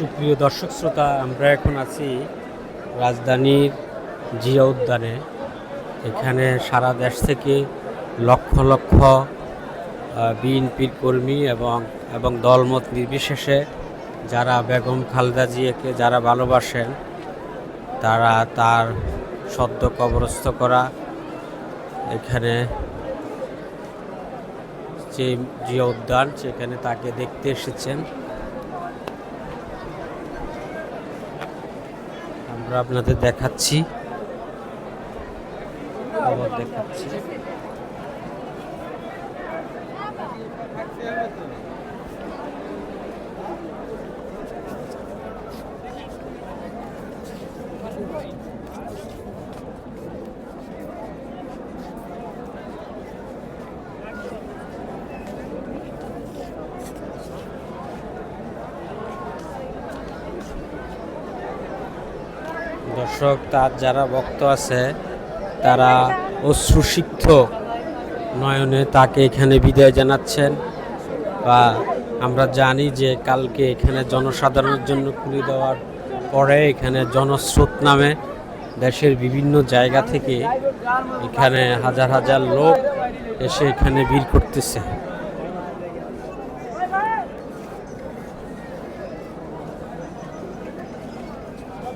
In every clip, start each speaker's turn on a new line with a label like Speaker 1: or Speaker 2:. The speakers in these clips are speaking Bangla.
Speaker 1: সুপ্রিয় দর্শক শ্রোতা, আমরা এখন আছি রাজধানীর জিয়া উদ্যানে। এখানে সারা দেশ থেকে লক্ষ লক্ষ বিএনপির কর্মী এবং এবং দলমত নির্বিশেষে যারা বেগম খালদা জিয়াকে যারা ভালোবাসেন, তারা তার সদ্য কবরস্থ করা এখানে যে জিয়া উদ্যান, সেখানে তাকে দেখতে এসেছেন। আমরা আপনাদের দেখাচ্ছি। দেখাচ্ছি। দর্শক, তার যারা ভক্ত আছে, তারা অশ্রুসিক্ত নয়নে তাকে এখানে বিদায় জানাচ্ছেন বা আমরা জানি যে কালকে এখানে জনসাধারণের জন্য খুলে দেওয়ার পরে এখানে জনস্রোত নামে দেশের বিভিন্ন জায়গা থেকে এখানে হাজার হাজার লোক এসে এখানে ভিড় করতেছে।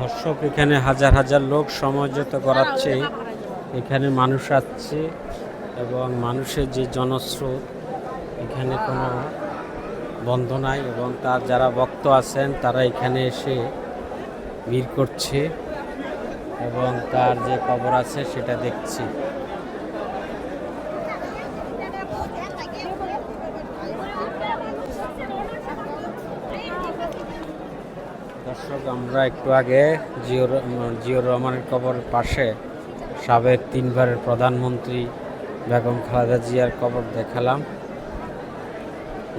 Speaker 1: দর্শক, এখানে হাজার হাজার লোক সমাজত করাচ্ছে, এখানে মানুষ আসছে এবং মানুষের যে জনস্রোত, এখানে কোনো বন্ধ নাই এবং তার যারা ভক্ত আছেন, তারা এখানে এসে ভিড় করছে এবং তার যে কবর আছে, সেটা দেখছি। দর্শক, আমরা একটু আগে জিওর জিয়র রহমানের কবরের পাশে সাবেক তিনবারের প্রধানমন্ত্রী বেগম খালেদা জিয়ার কবর দেখালাম।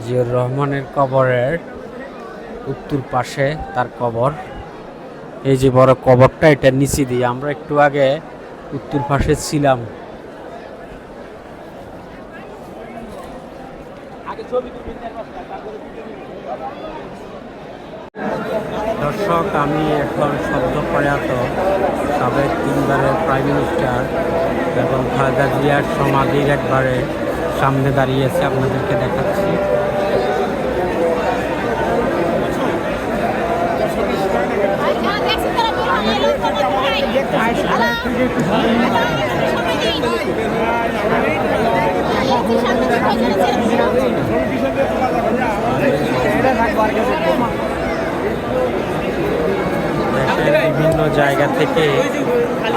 Speaker 1: জিয়র রহমানের কবরের উত্তর পাশে তার কবর। এই যে বড় কবরটা, এটা নিচে দিয়ে আমরা একটু আগে উত্তর পাশে ছিলাম। দর্শক, আমি এখন শব্দ প্রয়াত সাবেক তিনবারের প্রাইম মিনিস্টার এবং খালেদা জিয়ার সমাধির একবারে সামনে দাঁড়িয়েছে, আপনাদেরকে দেখাচ্ছি বিভিন্ন জায়গা থেকে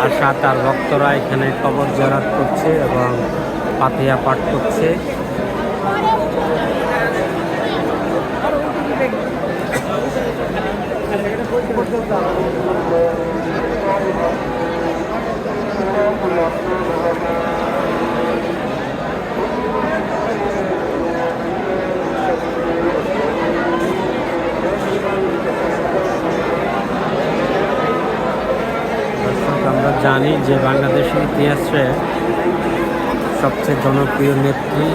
Speaker 1: আসা তার ভক্তরা এখানে কবর জড়াত করছে এবং পাতিয়া পাঠ করছে। Thank আমরা জানি যে বাংলাদেশের ইতিহাসে সবচেয়ে জনপ্রিয় নেত্রী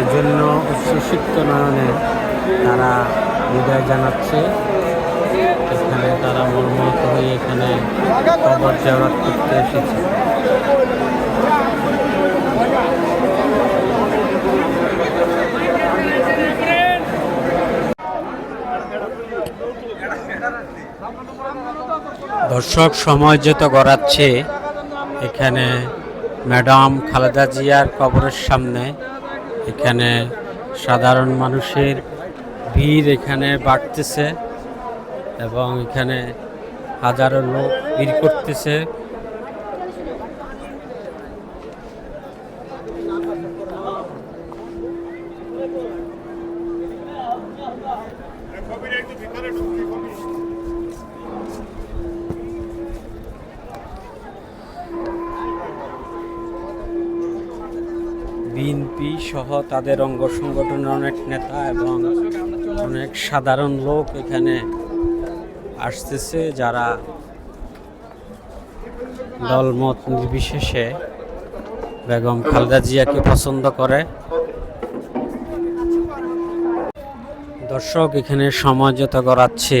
Speaker 1: এই জন্য উচ্চশিক্ত নয়নে তারা বিদায় জানাচ্ছে। এখানে তারা মর্মত হয়ে এখানে কবর জেরাত করতে এসেছে। দর্শক সময় যত গড়াচ্ছে এখানে ম্যাডাম খালেদা জিয়ার কবরের সামনে। এখানে সাধারণ মানুষের ভিড় এখানে বাড়তেছে এবং এখানে হাজারো লোক ভিড় করতেছে। বিএনপি সহ তাদের অঙ্গ সংগঠনের অনেক নেতা এবং অনেক সাধারণ লোক এখানে আসতেছে যারা দলমত নির্বিশেষে বেগম খালেদা জিয়াকে পছন্দ করে। দর্শক, এখানে সমঝোতা করাচ্ছে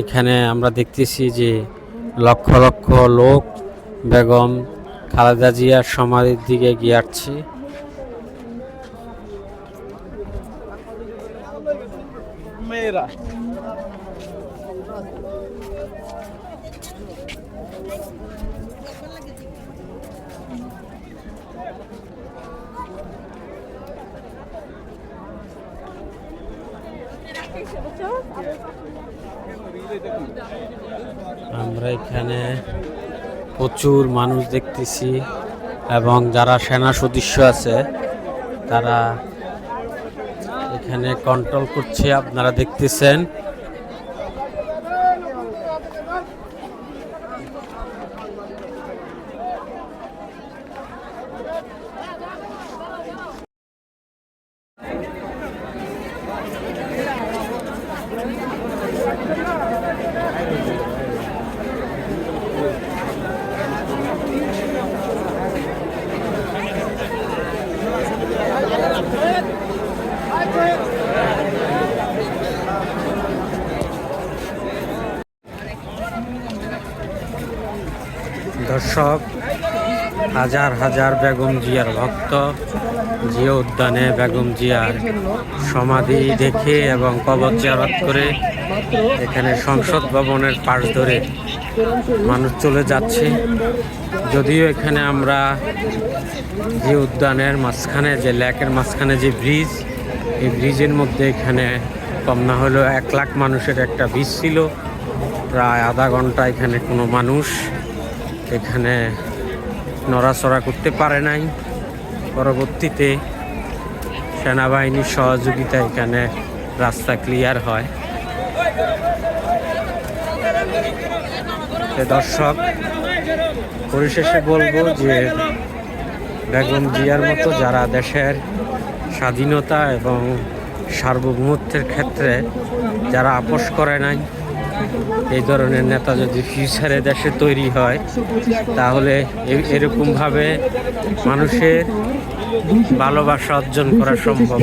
Speaker 1: এখানে আমরা দেখতেছি যে লক্ষ লক্ষ লোক বেগম খালেদা জিয়ার সমাধির দিকে গিয়ে আসছে।
Speaker 2: মেয়েরা।
Speaker 1: আমরা এখানে প্রচুর মানুষ দেখতেছি এবং যারা সেনা সদস্য আছে তারা এখানে কন্ট্রোল করছে আপনারা দেখতেছেন। দর্শক, হাজার হাজার বেগম জিয়ার ভক্ত, জিয়া উদ্যানে বেগম জিয়ার সমাধি দেখে এবং কবর জিয়ারত করে এখানে সংসদ ভবনের পাশ ধরে মানুষ চলে যাচ্ছে। যদিও এখানে আমরা যে উদ্যানের মাঝখানে, যে লেকের মাঝখানে যে ব্রিজ, এই ব্রিজের মধ্যে এখানে কম না হলেও এক লাখ মানুষের একটা ব্রিজ ছিল। প্রায় আধা ঘণ্টা এখানে কোনো মানুষ এখানে নড়াচড়া করতে পারে নাই। পরবর্তীতে সেনাবাহিনীর সহযোগিতা এখানে রাস্তা ক্লিয়ার হয়। দর্শক, পরিশেষে বলব যে বেগম জিয়ার মতো যারা দেশের স্বাধীনতা এবং সার্বভৌমত্বের ক্ষেত্রে যারা আপোষ করে নাই এই ধরনের নেতা যদি ফিউচারে দেশে তৈরি হয়, তাহলে এরকমভাবে মানুষের ভালোবাসা অর্জন করা সম্ভব।